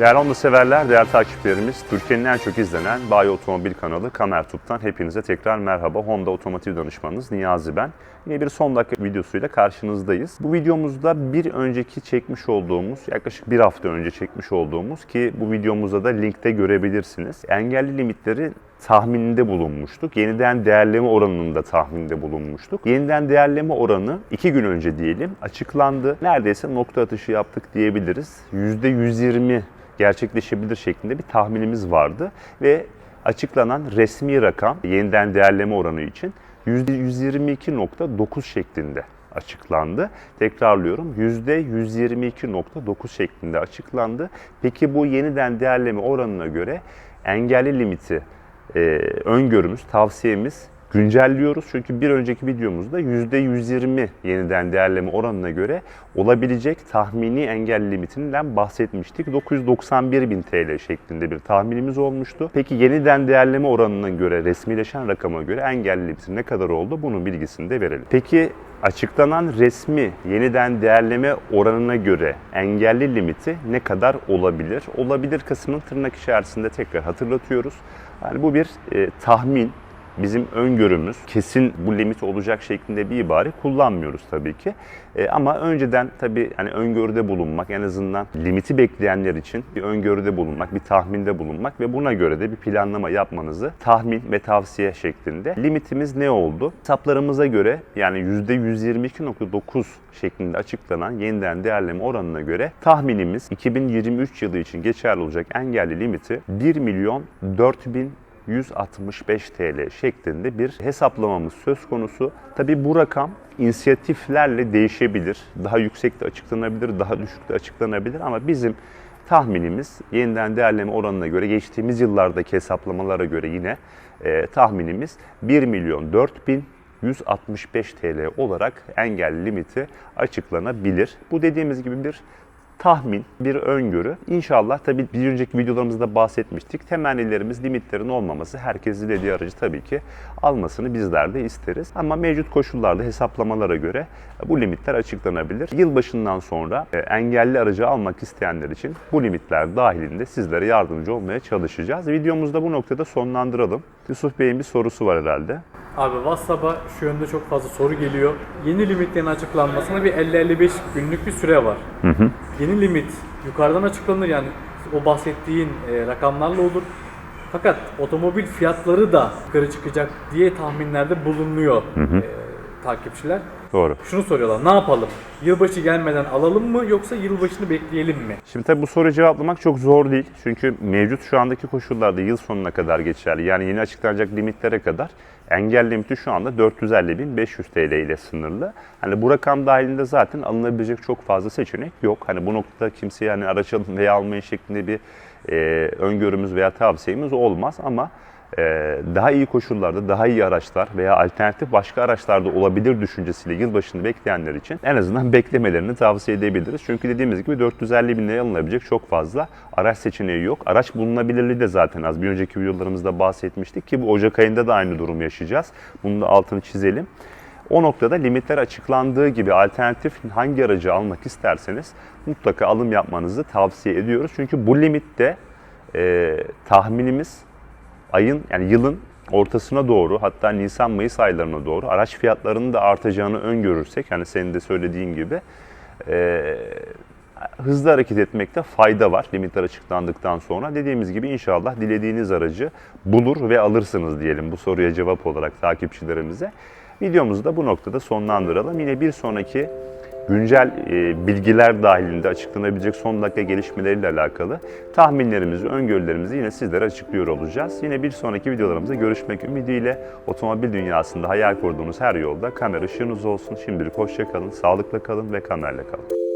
Değerli Honda severler, değerli takipçilerimiz, Türkiye'nin en çok izlenen Bayi Otomobil kanalı Kamertup'tan hepinize tekrar merhaba. Honda Otomotiv Danışmanınız Niyazi ben. Yine bir son dakika videosuyla karşınızdayız. Bu videomuzda bir önceki çekmiş olduğumuz, yaklaşık bir hafta önce çekmiş olduğumuz ki bu videomuzda da linkte görebilirsiniz. Engelli limitleri tahmininde bulunmuştuk. Yeniden değerleme oranının da tahmininde bulunmuştuk. Yeniden değerleme oranı iki gün önce diyelim açıklandı. Neredeyse nokta atışı yaptık diyebiliriz. %120 gerçekleşebilir şeklinde bir tahminimiz vardı ve açıklanan resmi rakam yeniden değerleme oranı için %122.9 şeklinde açıklandı. Tekrarlıyorum %122.9 şeklinde açıklandı. Peki bu yeniden değerleme oranına göre engelli limiti e, öngörümüz, tavsiyemiz güncelliyoruz. Çünkü bir önceki videomuzda %120 yeniden değerleme oranına göre olabilecek tahmini engel limitinden bahsetmiştik. 991 bin TL şeklinde bir tahminimiz olmuştu. Peki yeniden değerleme oranına göre, resmileşen rakama göre engel limiti ne kadar oldu? Bunun bilgisini de verelim. Peki açıklanan resmi yeniden değerleme oranına göre engelli limiti ne kadar olabilir? Olabilir kısmını tırnak içerisinde tekrar hatırlatıyoruz. Yani bu bir e, tahmin, bizim öngörümüz kesin bu limit olacak şeklinde bir ibare kullanmıyoruz tabii ki. E, ama önceden tabii hani öngörüde bulunmak en azından limiti bekleyenler için bir öngörüde bulunmak, bir tahminde bulunmak ve buna göre de bir planlama yapmanızı tahmin ve tavsiye şeklinde. Limitimiz ne oldu? Hesaplarımıza göre yani %122.9 şeklinde açıklanan yeniden değerleme oranına göre tahminimiz 2023 yılı için geçerli olacak engelli limiti 1 milyon 4000 165 TL şeklinde bir hesaplamamız söz konusu. Tabi bu rakam inisiyatiflerle değişebilir. Daha yüksek de açıklanabilir, daha düşük de açıklanabilir ama bizim tahminimiz yeniden değerleme oranına göre geçtiğimiz yıllardaki hesaplamalara göre yine e, tahminimiz 1 milyon 4 bin 165 TL olarak engelli limiti açıklanabilir. Bu dediğimiz gibi bir tahmin, bir öngörü. İnşallah tabii bir önceki videolarımızda bahsetmiştik. Temennilerimiz limitlerin olmaması. Herkes dilediği aracı tabii ki almasını bizler de isteriz. Ama mevcut koşullarda hesaplamalara göre bu limitler açıklanabilir. Yılbaşından sonra e, engelli aracı almak isteyenler için bu limitler dahilinde sizlere yardımcı olmaya çalışacağız. Videomuzda bu noktada sonlandıralım. Yusuf Bey'in bir sorusu var herhalde. Abi WhatsApp'a şu yönde çok fazla soru geliyor. Yeni limitlerin açıklanmasına bir 50-55 günlük bir süre var. Yeni limit yukarıdan açıklanır. Yani o bahsettiğin e, rakamlarla olur. Fakat otomobil fiyatları da yukarı çıkacak diye tahminlerde bulunuyor. E, takipçiler. Doğru. Şunu soruyorlar ne yapalım? Yılbaşı gelmeden alalım mı yoksa yılbaşını bekleyelim mi? Şimdi tabii bu soruyu cevaplamak çok zor değil. Çünkü mevcut şu andaki koşullarda yıl sonuna kadar geçerli. Yani yeni açıklanacak limitlere kadar engel limiti şu anda 450.500 TL ile sınırlı. Hani bu rakam dahilinde zaten alınabilecek çok fazla seçenek yok. Hani bu noktada kimseye hani araç alın veya almayın şeklinde bir e, öngörümüz veya tavsiyemiz olmaz ama daha iyi koşullarda, daha iyi araçlar veya alternatif başka araçlarda olabilir düşüncesiyle yılbaşını bekleyenler için en azından beklemelerini tavsiye edebiliriz. Çünkü dediğimiz gibi 450 bin liraya alınabilecek çok fazla araç seçeneği yok. Araç bulunabilirliği de zaten az. Bir önceki videolarımızda bahsetmiştik ki bu Ocak ayında da aynı durumu yaşayacağız. Bunun da altını çizelim. O noktada limitler açıklandığı gibi alternatif hangi aracı almak isterseniz mutlaka alım yapmanızı tavsiye ediyoruz. Çünkü bu limitte e, tahminimiz ayın yani yılın ortasına doğru hatta Nisan-Mayıs aylarına doğru araç fiyatlarının da artacağını öngörürsek hani senin de söylediğin gibi e, hızlı hareket etmekte fayda var limitler açıklandıktan sonra. Dediğimiz gibi inşallah dilediğiniz aracı bulur ve alırsınız diyelim bu soruya cevap olarak takipçilerimize. Videomuzu da bu noktada sonlandıralım. Yine bir sonraki güncel e, bilgiler dahilinde açıklanabilecek son dakika gelişmeleriyle alakalı tahminlerimizi, öngörülerimizi yine sizlere açıklıyor olacağız. Yine bir sonraki videolarımızda görüşmek ümidiyle otomobil dünyasında hayal kurduğunuz her yolda kamera ışığınız olsun. Şimdilik hoşça kalın, sağlıkla kalın ve kamerle kalın.